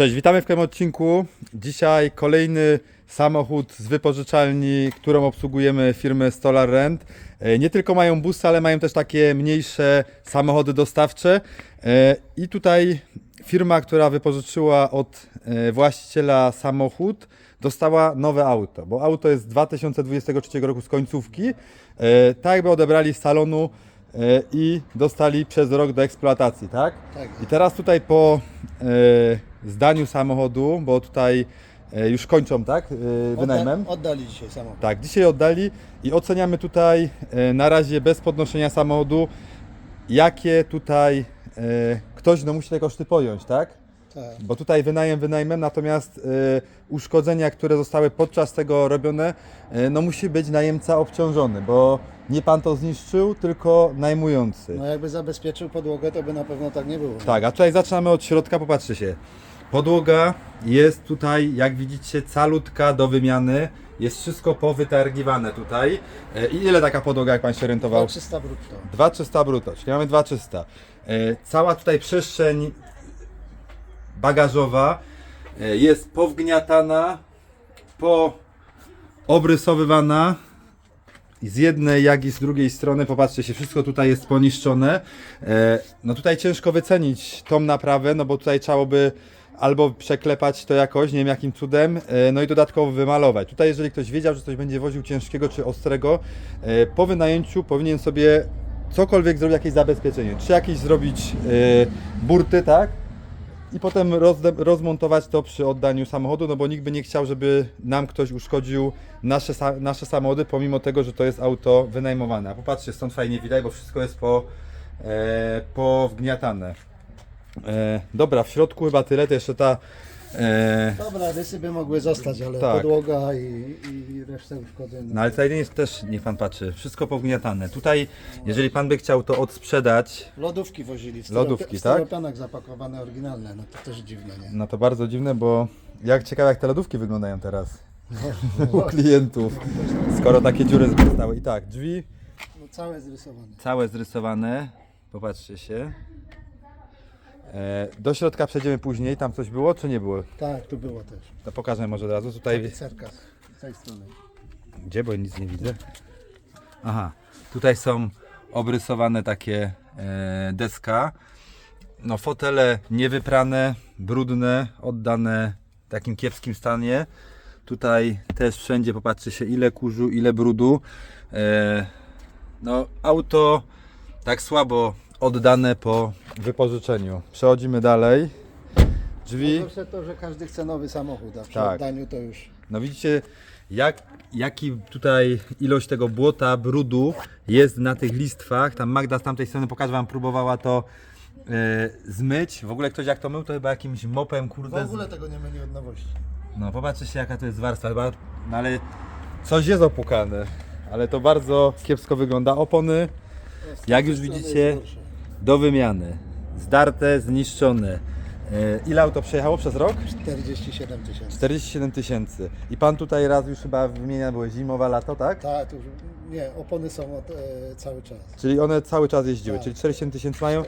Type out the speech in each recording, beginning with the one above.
Cześć, witamy w tym odcinku. Dzisiaj kolejny samochód z wypożyczalni, którą obsługujemy firmy Stolar Rent. E, Nie tylko mają busy, ale mają też takie mniejsze samochody dostawcze. E, I tutaj firma, która wypożyczyła od e, właściciela samochód, dostała nowe auto, bo auto jest z 2023 roku z końcówki. Tak jakby odebrali z salonu i dostali przez rok do eksploatacji, tak? Tak. I teraz tutaj po e, zdaniu samochodu, bo tutaj e, już kończą, tak? E, wynajmem. Odda, oddali dzisiaj samochód. Tak, dzisiaj oddali i oceniamy tutaj e, na razie bez podnoszenia samochodu, jakie tutaj e, ktoś no, musi te koszty pojąć, tak? Tak. Bo tutaj wynajem wynajmem, natomiast e, uszkodzenia, które zostały podczas tego robione, e, no musi być najemca obciążony, bo nie pan to zniszczył, tylko najmujący. No jakby zabezpieczył podłogę, to by na pewno tak nie było. Tak, a tutaj zaczynamy od środka, popatrzcie się. Podłoga jest tutaj, jak widzicie, calutka do wymiany. Jest wszystko powytargiwane tutaj. E, I ile taka podłoga, jak Pan się orientował? 300 brutto. 2300 brutto, czyli mamy 2300. E, Cała tutaj przestrzeń bagażowa e, jest powgniatana, poobrysowywana z jednej, jak i z drugiej strony, popatrzcie się, wszystko tutaj jest poniszczone. E, No tutaj ciężko wycenić tą naprawę, no bo tutaj trzeba by albo przeklepać to jakoś, nie wiem jakim cudem, e, no i dodatkowo wymalować. Tutaj jeżeli ktoś wiedział, że coś będzie woził ciężkiego czy ostrego, po wynajęciu powinien sobie cokolwiek zrobić, jakieś zabezpieczenie. Czy jakieś zrobić burty, tak? I potem rozmontować to przy oddaniu samochodu, no bo nikt by nie chciał, żeby nam ktoś uszkodził nasze, nasze samochody, pomimo tego, że to jest auto wynajmowane. A popatrzcie, stąd fajnie widać, bo wszystko jest po, e, powgniatane. E, dobra, w środku chyba tyle, to jeszcze ta... E, Dobra, rysy by mogły zostać, ale Tak. podłoga i, i resztę uszkodzeń. no ale tutaj jest też, niech pan patrzy, wszystko powgniatane. Tutaj, jeżeli pan by chciał to odsprzedać, Lodówki wozili. W Lodówki, w tak? zapakowane, oryginalne. No to też dziwne, nie? no to bardzo dziwne, bo jak ciekawe jak te lodówki wyglądają teraz u klientów, skoro takie dziury zostały. I tak, drzwi No, całe zrysowane. całe zrysowane. Popatrzcie się. E, do środka przejdziemy później. Tam coś było, czy nie było? Tak, tu było też. To pokażę może od razu. Tutaj. Tapicerka z- z tej strony. Gdzie, bo nic nie widzę. Aha, tutaj są obrysowane takie e, deska. No, fotele niewyprane, brudne, oddane w takim kiepskim stanie. Tutaj też wszędzie popatrzcie się, ile kurzu, ile brudu. E, no, auto tak słabo oddane po wypożyczeniu. Przechodzimy dalej. Drzwi. Najgorsze to, że każdy chce nowy samochód, a przy Tak. oddaniu to już... No widzicie, jak, jaki tutaj ilość tego błota, brudu jest na tych listwach. Tam Magda z tamtej strony pokaże wam, próbowała to e, zmyć. W ogóle ktoś jak to mył, to chyba jakimś mopem, W kurde. z- ogóle tego nie myli od nowości. No popatrzcie się jaka to jest warstwa, chyba, no ale coś jest opukane. Ale to bardzo kiepsko wygląda. Opony Jak już widzicie. Do wymiany. Zdarte, zniszczone. E, ile auto przejechało przez rok? 47 tysięcy. 47 tysięcy. I pan tutaj raz już chyba wymienia, były zimowe lato, tak? Tak, już, nie, opony są od, e, cały czas. Czyli one cały czas jeździły, Tak. czyli 47 tysięcy mają.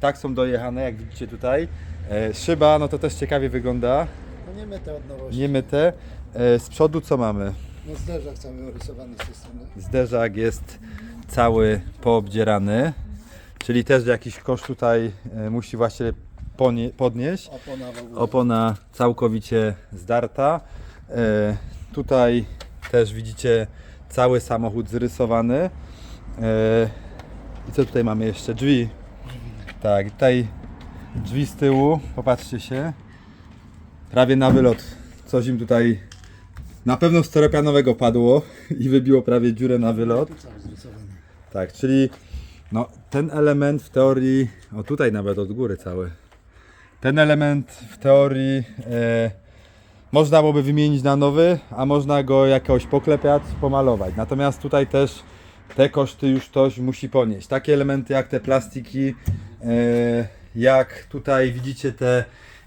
Tak są dojechane, jak widzicie tutaj. E, szyba, no to też ciekawie wygląda. No nie myte od nowości. Nie myte. E, z przodu co mamy? No zderzak cały orysowany z tej strony. Zderzak jest cały poobdzierany. Czyli też jakiś koszt tutaj e, musi właściwie ponie- podnieść. Opona. Opona całkowicie zdarta. E, tutaj też widzicie cały samochód zrysowany. E, I co tutaj mamy jeszcze? Drzwi. Tak, tutaj drzwi z tyłu, popatrzcie się. Prawie na wylot. Coś im tutaj na pewno z padło i wybiło prawie dziurę na wylot. Tak, czyli no, ten element w teorii, o tutaj nawet od góry cały, ten element w teorii e, można byłoby wymienić na nowy, a można go jakoś poklepiać, pomalować. Natomiast tutaj też te koszty już ktoś musi ponieść. Takie elementy jak te plastiki, e, jak tutaj widzicie te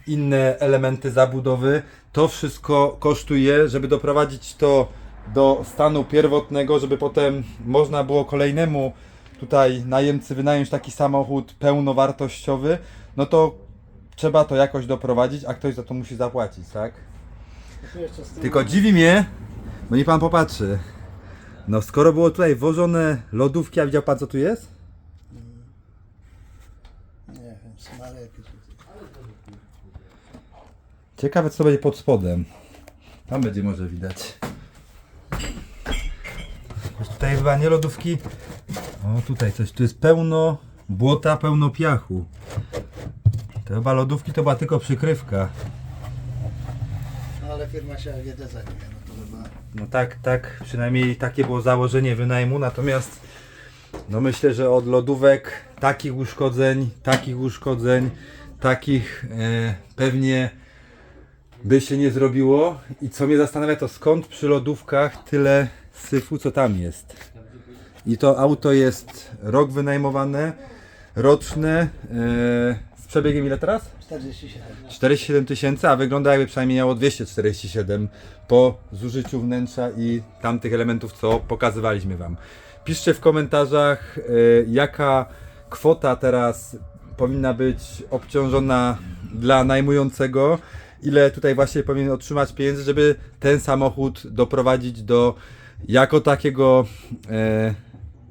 inne elementy zabudowy, to wszystko kosztuje, żeby doprowadzić to do stanu pierwotnego, żeby potem można było kolejnemu tutaj najemcy wynająć taki samochód pełnowartościowy, no to trzeba to jakoś doprowadzić, a ktoś za to musi zapłacić, tak? Tylko dziwi mnie, bo nie pan popatrzy. No skoro było tutaj wożone lodówki, a widział pan co tu jest? Nie wiem, smary jakieś. Ciekawe co będzie pod spodem. Tam będzie może widać. Choć tutaj chyba nie lodówki. O tutaj coś, tu jest pełno błota, pełno piachu. To chyba lodówki to była tylko przykrywka. No ale firma się AGD zajmuje, no to chyba... No tak, tak, przynajmniej takie było założenie wynajmu, natomiast no myślę, że od lodówek takich uszkodzeń, takich uszkodzeń, takich e, pewnie by się nie zrobiło. I co mnie zastanawia, to skąd przy lodówkach tyle syfu, co tam jest. I to auto jest rok wynajmowane, roczne, e, z przebiegiem ile teraz? 47. 47 tysięcy, a wygląda jakby przynajmniej miało 247 po zużyciu wnętrza i tamtych elementów, co pokazywaliśmy Wam. Piszcie w komentarzach, y, jaka kwota teraz powinna być obciążona dla najmującego, ile tutaj właśnie powinien otrzymać pieniędzy, żeby ten samochód doprowadzić do jako takiego e,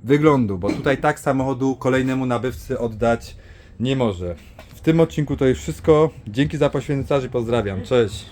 wyglądu, bo tutaj tak samochodu kolejnemu nabywcy oddać nie może. W tym odcinku to już wszystko. Dzięki za poświęcenie, pozdrawiam. Cześć.